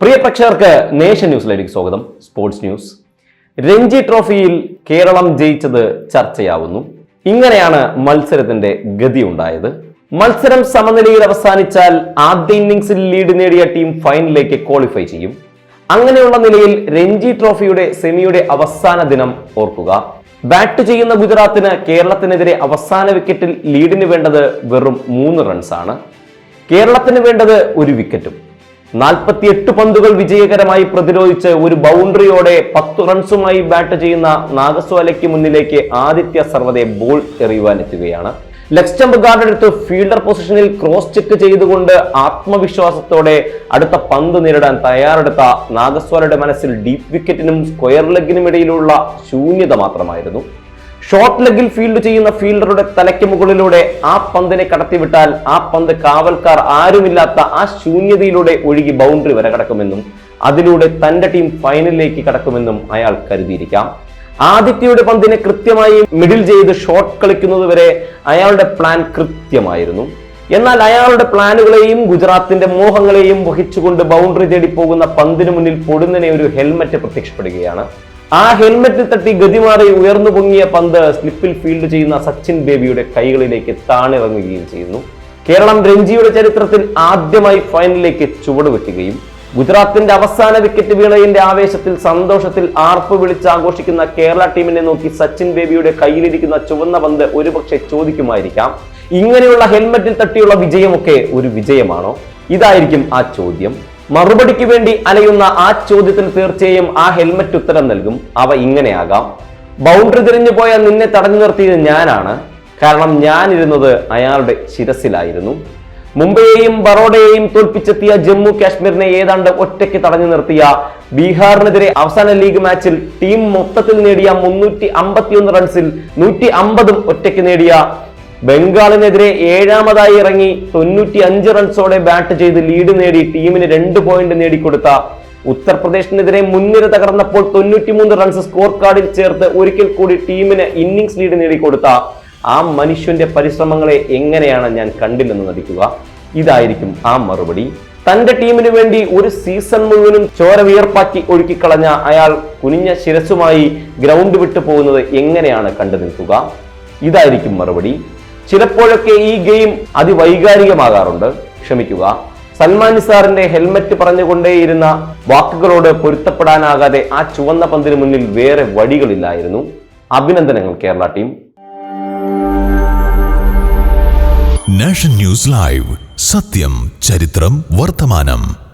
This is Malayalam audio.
പ്രിയ പ്രേക്ഷകർക്ക് നേഷൻ ന്യൂസിലേക്ക് സ്വാഗതം. Sports news. രഞ്ജി ട്രോഫിയിൽ കേരളം ജയിച്ചത് ചർച്ചയാവുന്നു. ഇങ്ങനെയാണ് മത്സരത്തിന്റെ ഗതി ഉണ്ടായത് മത്സരം സമനിലയിൽ അവസാനിച്ചാൽ ആദ്യ ഇന്നിംഗ്സിൽ ലീഡ് നേടിയ ടീം ഫൈനലിലേക്ക് ക്വാളിഫൈ ചെയ്യും. അങ്ങനെയുള്ള നിലയിൽ രഞ്ജി ട്രോഫിയുടെ സെമിയുടെ അവസാന ദിനം ഓർക്കുക. ബാറ്റ് ചെയ്യുന്ന ഗുജറാത്തിന് കേരളത്തിനെതിരെ അവസാന വിക്കറ്റിൽ ലീഡിന് വേണ്ടത് വെറും മൂന്ന് റൺസാണ്. കേരളത്തിന് വേണ്ടത് ഒരു വിക്കറ്റും. നാൽപ്പത്തിയെട്ട് പന്തുകൾ വിജയകരമായി പ്രതിരോധിച്ച് ഒരു ബൗണ്ടറിയോടെ പത്ത് റൺസുമായി ബാറ്റ് ചെയ്യുന്ന നാഗസ്വാലയ്ക്ക് മുന്നിലേക്ക് ആദിത്യ സർവതെ ബോൾ എറിയുവാനെത്തുകയാണ് ലെഗ് സ്റ്റംപ് ഗാർഡ് എടുത്ത് ഫീൽഡർ പൊസിഷനിൽ ക്രോസ് ചെക്ക് ചെയ്തുകൊണ്ട് ആത്മവിശ്വാസത്തോടെ അടുത്ത പന്ത് നേരിടാൻ തയ്യാറെടുത്ത നാഗസ്വാലയുടെ മനസ്സിൽ ഡീപ് വിക്കറ്റിനും സ്ക്വയർ ലെഗിനും ഇടയിലുള്ള ശൂന്യത മാത്രമായിരുന്നു. ഷോർട്ട് ലെഗിൽ ഫീൽഡ് ചെയ്യുന്ന ഫീൽഡറുടെ തലയ്ക്ക് മുകളിലൂടെ ആ പന്തിനെ കടത്തിവിട്ടാൽ ആ പന്ത് കാവൽക്കാർ ആരുമില്ലാത്ത ആ ശൂന്യതയിലൂടെ ഒഴുകി ബൗണ്ടറി വരെ കടക്കുമെന്നും അതിലൂടെ തന്റെ ടീം ഫൈനലിലേക്ക് കടക്കുമെന്നും അയാൾ കരുതിയിരിക്കാം. ആദിത്യയുടെ പന്തിനെ കൃത്യമായി മിഡിൽ ചെയ്ത് ഷോട്ട് കളിക്കുന്നത് വരെ അയാളുടെ പ്ലാൻ കൃത്യമായിരുന്നു. എന്നാൽ അയാളുടെ പ്ലാനുകളെയും ഗുജറാത്തിന്റെ മോഹങ്ങളെയും വഹിച്ചുകൊണ്ട് ബൗണ്ടറി തേടി പോകുന്ന പന്തിനു മുന്നിൽ പൊടുന്നനെ ഒരു ഹെൽമറ്റ് പ്രത്യക്ഷപ്പെടുകയാണ്. ആ ഹെൽമെറ്റിൽ തട്ടി ഗതിമാറി ഉയർന്നു പൊങ്ങിയ പന്ത് സ്ലിപ്പിൽ ഫീൽഡ് ചെയ്യുന്ന സച്ചിൻ ബേബിയുടെ കൈകളിലേക്ക് താണിറങ്ങുകയും ചെയ്യുന്നു. കേരളം രഞ്ജിയുടെ ചരിത്രത്തിൽ ആദ്യമായി ഫൈനലിലേക്ക് ചുവടുവെക്കുകയും ഗുജറാത്തിന്റെ അവസാന വിക്കറ്റ് വീണയിന്റെ ആവേശത്തിൽ സന്തോഷത്തിൽ ആർപ്പ് വിളിച്ച് ആഘോഷിക്കുന്ന കേരള ടീമിനെ നോക്കി സച്ചിൻ ബേബിയുടെ കയ്യിലിരിക്കുന്ന ചുവന്ന പന്ത് ഒരുപക്ഷെ ചോദിക്കുമായിരിക്കാം. ഇങ്ങനെയുള്ള ഹെൽമെറ്റിൽ തട്ടിയുള്ള വിജയമൊക്കെ ഒരു വിജയമാണോ? ഇതായിരിക്കും ആ ചോദ്യം. മറുപടിക്ക് വേണ്ടി അലയുന്ന ആ ചോദ്യത്തിന് തീർച്ചയായും ആ ഹെൽമറ്റ് ഉത്തരം നൽകും. അവ ഇങ്ങനെയാകാം. ബൗണ്ടറി തിരിഞ്ഞു പോയ നിന്നെ തടഞ്ഞു നിർത്തിയത് ഞാനാണ്. കാരണം ഞാനിരുന്നത് അയാളുടെ ശിരസിലായിരുന്നു. മുംബൈയെയും ബറോഡയെയും തോൽപ്പിച്ചെത്തിയ ജമ്മു കാശ്മീരിനെ ഏതാണ്ട് ഒറ്റയ്ക്ക് തടഞ്ഞു നിർത്തിയ ബീഹാറിനെതിരെ അവസാന ലീഗ് മാച്ചിൽ ടീം മൊത്തത്തിൽ നേടിയ മുന്നൂറ്റി അമ്പത്തിയൊന്ന് റൺസിൽ നൂറ്റി അമ്പതും ഒറ്റയ്ക്ക് നേടിയ ബംഗാളിനെതിരെ ഏഴാമതായി ഇറങ്ങി തൊണ്ണൂറ്റി അഞ്ച് റൺസോടെ ബാറ്റ് ചെയ്ത് ലീഡ് നേടി ടീമിന് രണ്ട് പോയിന്റ് നേടിക്കൊടുത്ത ഉത്തർപ്രദേശിനെതിരെ മുൻനിര തകർന്നപ്പോൾ തൊണ്ണൂറ്റിമൂന്ന് റൺസ് സ്കോർ കാർഡിൽ ചേർത്ത് ഒരിക്കൽ കൂടി ടീമിന് ഇന്നിംഗ്സ് ലീഡ് നേടിക്കൊടുത്ത ആ മനുഷ്യന്റെ പരിശ്രമങ്ങളെ എങ്ങനെയാണ് ഞാൻ കണ്ടില്ലെന്ന് നടിക്കുക? ഇതായിരിക്കും ആ മറുപടി. തന്റെ ടീമിന് വേണ്ടി ഒരു സീസൺ മുഴുവനും ചോര വിയർപ്പാക്കി ഒഴുക്കിക്കളഞ്ഞ അയാൾ കുനിഞ്ഞ ശിരസുമായി ഗ്രൗണ്ട് വിട്ടു പോകുന്നത് എങ്ങനെയാണ് കണ്ടു നിൽക്കുക ഇതായിരിക്കും മറുപടി. ചിലപ്പോഴൊക്കെ ഈ ഗെയിം അതിവൈകാരികമാകാറുണ്ട്. ക്ഷമിക്കുക. സൽമാൻ നിസാറിന്റെ ഹെൽമറ്റ് പറഞ്ഞുകൊണ്ടേയിരുന്ന വാക്കുകളോട് പൊരുത്തപ്പെടാനാകാതെ ആ ചുവന്ന പന്തിന് മുന്നിൽ വേറെ വഴികളില്ലായിരുന്നു. അഭിനന്ദനങ്ങൾ Kerala team. National news live. സത്യം ചരിത്രം വർത്തമാനം.